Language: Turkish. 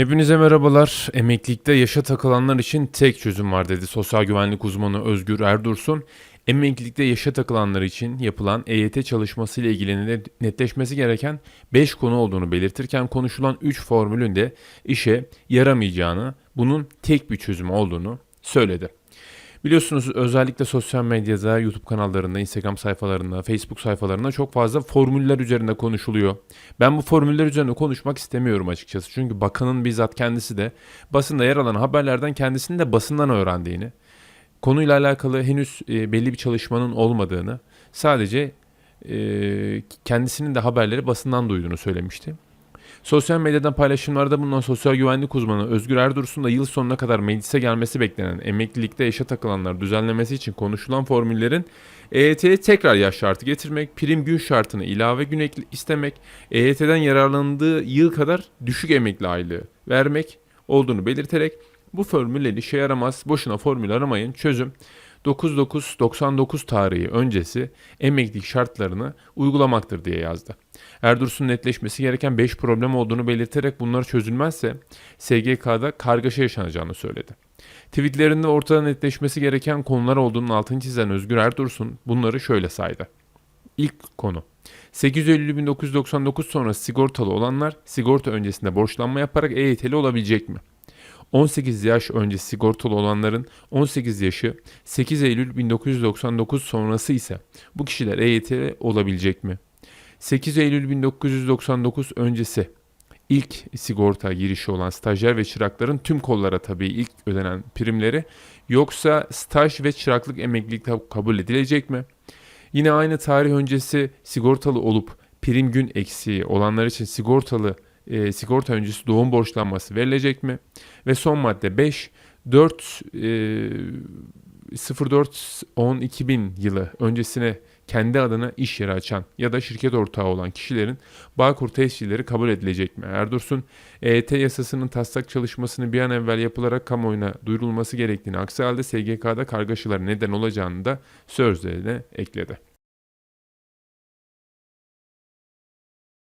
Hepinize merhabalar. Emeklilikte yaşa takılanlar için tek çözüm var dedi sosyal güvenlik uzmanı Özgür Erdursun. Emeklilikte yaşa takılanlar için yapılan EYT çalışması ile ilgili net- netleşmesi gereken 5 konu olduğunu belirtirken konuşulan 3 formülün de işe yaramayacağını, bunun tek bir çözüm olduğunu söyledi. Biliyorsunuz özellikle sosyal medyada, YouTube kanallarında, Instagram sayfalarında, Facebook sayfalarında çok fazla formüller üzerinde konuşuluyor. Ben bu formüller üzerine konuşmak istemiyorum açıkçası. Çünkü bakanın bizzat kendisi de basında yer alan haberlerden kendisinin de basından öğrendiğini, konuyla alakalı henüz e, belli bir çalışmanın olmadığını, sadece e, kendisinin de haberleri basından duyduğunu söylemişti. Sosyal medyadan paylaşımlarda bulunan sosyal güvenlik uzmanı Özgür Erdursun da yıl sonuna kadar meclise gelmesi beklenen emeklilikte yaşa takılanlar düzenlemesi için konuşulan formüllerin EYT'ye tekrar yaş şartı getirmek, prim gün şartını ilave gün istemek, EYT'den yararlandığı yıl kadar düşük emekli aylığı vermek olduğunu belirterek bu formüller işe yaramaz, boşuna formül aramayın, çözüm 9999 tarihi öncesi emeklilik şartlarını uygulamaktır diye yazdı. Erdursun netleşmesi gereken 5 problem olduğunu belirterek bunlar çözülmezse SGK'da kargaşa yaşanacağını söyledi. Tweetlerinde ortada netleşmesi gereken konular olduğunun altını çizen Özgür Erdursun bunları şöyle saydı. İlk konu. 8 Eylül 1999 sonrası sigortalı olanlar sigorta öncesinde borçlanma yaparak EYT'li olabilecek mi? 18 yaş öncesi sigortalı olanların 18 yaşı 8 Eylül 1999 sonrası ise bu kişiler EYT'li olabilecek mi? 8 Eylül 1999 öncesi ilk sigorta girişi olan stajyer ve çırakların tüm kollara tabii ilk ödenen primleri yoksa staj ve çıraklık emeklilik kabul edilecek mi? Yine aynı tarih öncesi sigortalı olup prim gün eksiği olanlar için sigortalı e, sigorta öncesi doğum borçlanması verilecek mi? Ve son madde 5 4 e, 04 10 2000 yılı öncesine kendi adına iş yeri açan ya da şirket ortağı olan kişilerin Bağkur tescilleri kabul edilecek mi? Erdursun, EYT yasasının taslak çalışmasını bir an evvel yapılarak kamuoyuna duyurulması gerektiğini, aksi halde SGK'da kargaşalar neden olacağını da sözlerine ekledi.